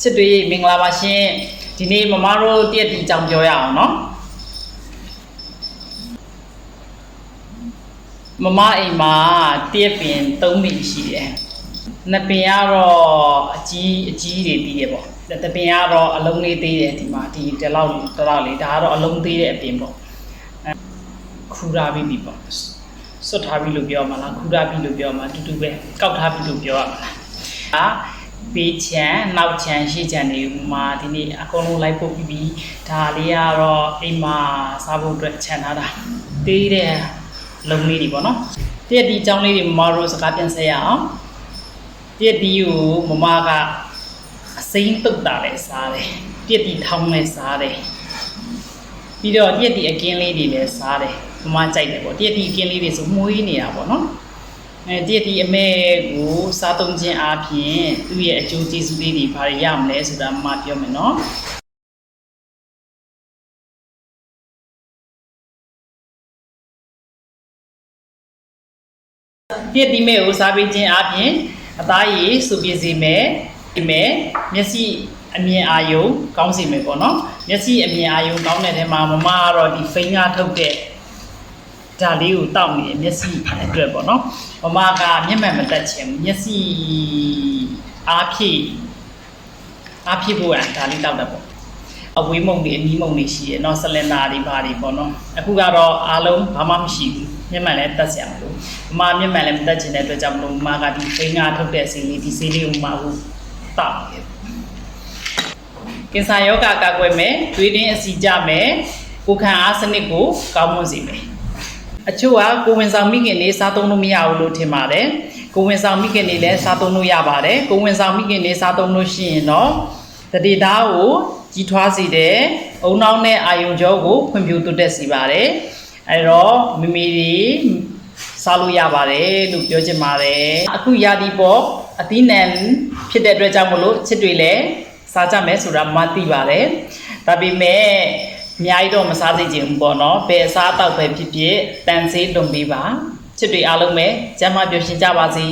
ချစ်တွေမင်္ဂလာပါရှင်ဒီနေ့မမတို့တရက်တီအကြောင်းပြောရအောင်နော်မမအိမ်မှာတရက်ပင်3ပင်ရှိတယ်နှစ်ပင်ကတော့အကြီးအကြီးတွေပြီးရပေါ့တပင်ကတော့အလုံးလေးသေးတယ်ဒီမှာဒီတလောက်တလောက်လေးဒါကတော့အလုံးသေးတဲ့အပင်ပေါ့အဲခူရာပြီးပြီပေါ့စွတ်ထားပြီလို့ပြောမှာလားခူရာပြီလို့ပြောမှာအတူတူပဲကောက်ထားပြီလို့ပြောရမှာလား အာပေးချမ်းနောက်ချမ်းရှေ့ချမ်းတွေမှာဒီနေ့အကုန်လုံးလိုက်ပို့ပြီးပြီဒါလေးကတော့အိမ်မှာစားဖို့အတွက်ခြံထားတာသေးတဲ့လုံလေးတွေပေါ့နော်တရက်ဒီအကြောင်းလေးတွေမမတို့စကားပြန်ဆက်ရအောင်တရက်ဒီကိုမမကအစိမ့်တုတ်တာလည်းစားတယ်တရက်ဒီထောင်းလည်းစားတယ်ပြီးတော့တရက်ဒီအကင်းလေးတွေလည်းစားတယ်မမကြိုက်တယ်ပေါ့တရက်ဒီအကင်းလေးတွေဆိုမွေးနေတာပေါ့နော် အဲတည့်တည့်အမဲကိုစားသုံးခြင်းအပြင်သူ့ရဲ့အကျိုးကျေးဇူးလေးတွေဘာတွေရမလဲဆိုတာမှပြောမယ်နော်တည့်တည့်မဲကိုစားပေးခြင်းအပြင်အသားရည်စုပြည့်စေမယ်ဒီမဲ့မျက်စိအမြင်အာယုံကောင်းစေမယ်ပေါ့နော်မျက်စိအမြင်အာယုံကောင်းတဲ့ထဲမှာမမကတော့ဒီဖိန်းကားထုတ်တဲ့ ဒါလေးကိုတောက်နေမျက်စိအတွက်ပေါ့နော်မမကမျက်မှန်မတက်ခြင်းမျက်စိအားဖြည့်အားဖြည့်ဖို့ကဒါလေးတောက်တာပေါ့အဝေးမုံတွေအနီးမုံတွေရှိရနော်ဆလင်ဒါတွေဘာတွေပေါ့နော်အခုကတော့အားလုံးဘာမှမရှိဘူးမျက်မှန်လည်းတက်စရာမလိုမမမျက်မှန်လည်းမတက်ခြင်းတဲ့အတွက်ကြောင့်မလို့မမကဒီဖိငါထုတ်တဲ့ဆေးလေးဒီဆေးလေးကိုမမအခုတောက်ရကင်ဆာယောဂကာကွယ်မယ်၊သွေးတင်းအစီကျမယ်၊ကိုယ်ခံအားစနစ်ကိုကောင်းမွန်စေမယ်။ အချို့ကကိုဝင်ဆောင်မိခင်လေးစားသုံးလို့မရဘူးလို့ထင်ပါတယ်ကိုဝင်ဆောင်မိခင်လေးလည်းစားသုံးလို့ရပါတယ်ကိုဝင်ဆောင်မိခင်လေးစားသုံးလို့ရှိရင်တော့တတိသားကိုကြီးထွားစေတယ်အုံနောက်နဲ့အာယုံကြောကိုဖွံ့ဖြိုးတိုးတက်စေပါတယ်အဲတော့မမီတွေစားလို့ရပါတယ်လို့ပြောချင်ပါတယ်အခုရာဒီပေါ်အသီးနှံဖြစ်တဲ့အတွက်ကြောင့်မလို့ချစ်တွေလည်းစားကြမယ်ဆိုတာမသိပါတယ်ဒါပေမဲ့ အများကြီးတော့မစားသိချင်ဘူးပေါ့နော်ဘယ်အစားအသောက်ပဲဖြစ်ဖြစ်တန်ဆေးလွန်ပေးပါချစ်တွေအားလုံးပဲကျမ်းမာပျော်ရွှင်ကြပါစေ